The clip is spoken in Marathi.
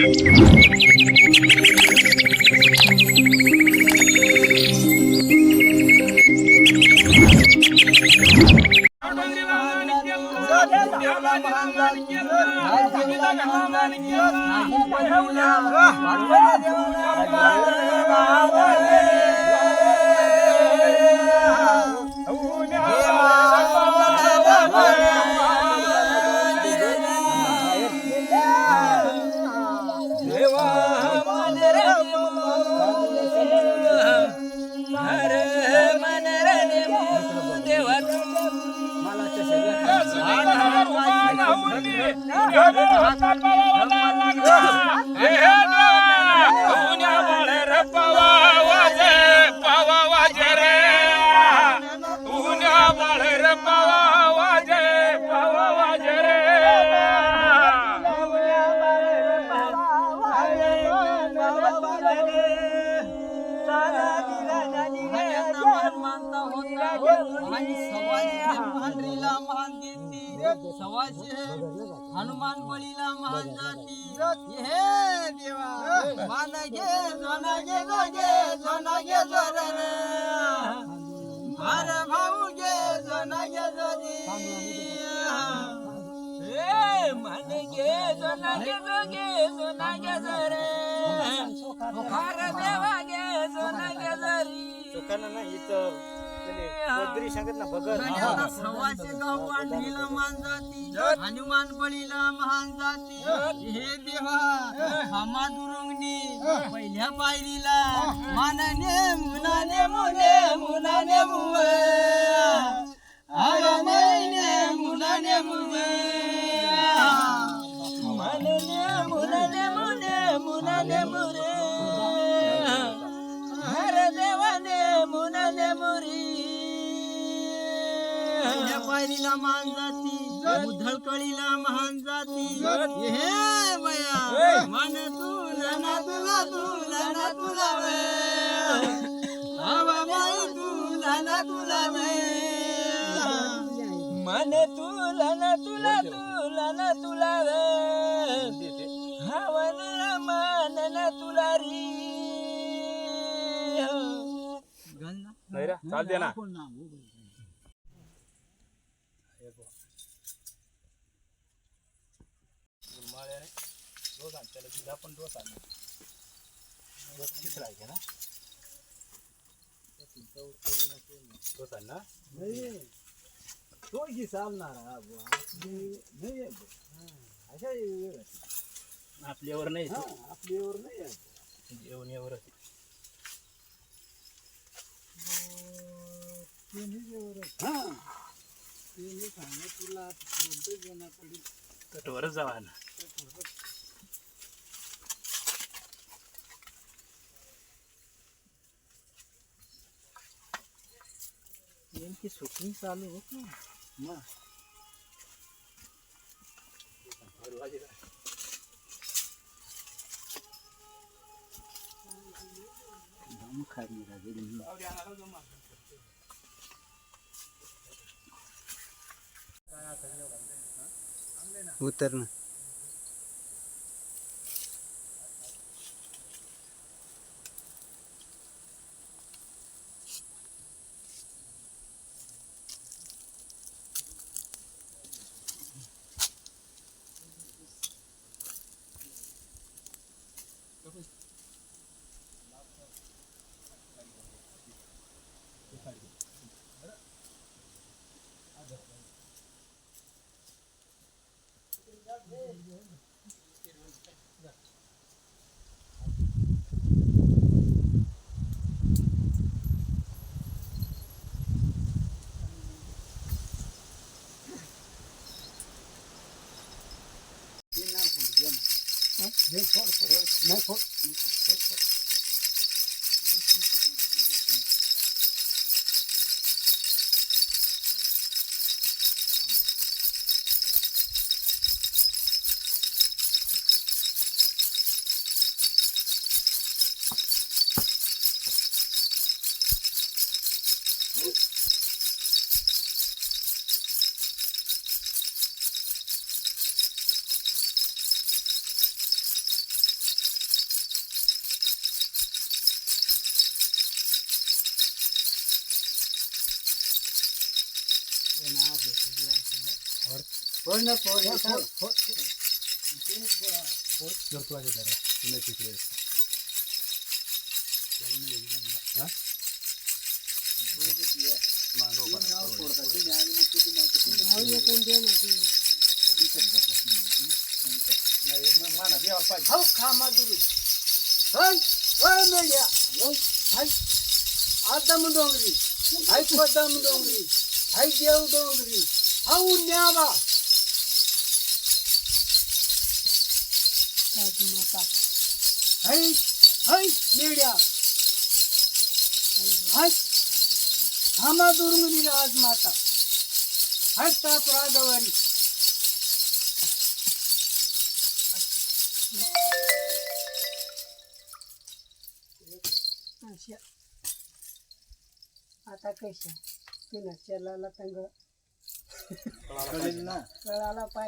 Oh, છે हनुमान बळीला महान जाती हे देवा मान घे जोना घे जो घे जोना घे जोर हर भाऊ घे जोना घे जोरी हे मान घे जोना घे जो घे जोना घे जोर हर देवा घे जोना घे जोरी सव्वाशे मान जाती. हनुमान बळीला महान जाती. हे देवा हमा दुरुंगनी पहिल्या पायरीला. मानाने मुनाने मुने मुनाने मुवे आगाने मुनाने मुवे पहिल्या पायरीला मान जाती उधळ कळीला महान जाती. हे बया मान तुला ना तुला तुला ना तुला वे. आवा बाई तुला ना तुला वे. मन तुला ना तुला तुला ना तुला वे हवन मान ना तुला री चालते ना? तो की चालणार नाही. अशा आपल्यावर नाही आपल्यावर नाही जेवणीवरच हा. ते सांग तुला कोणतं जेवणाकडे कटवरच जावा ना नेमकी शूटिंग चालू होत ना. मग. दम खाली उतर ना Then four, four, nine four. Koyna koy. Koy koy. Koy. Yırtığa gider ya. Yine çekiliyorsun. ಅದಮ್ಮ ಡೋಂಗ್ರಿ ಐದು ದಮ್ಮ ಡೋಂಗ್ರಿ ಐದು ದೇವ್ ಡೋಂಗ್ರಿ हाऊ न्याबा हाय हाय मेल्या हाय हामा दुर्मिली राजमाता हाय ताप राजवारी अशा आता कशा तिनं चलाला तंग Kalala pa. Kalala pa.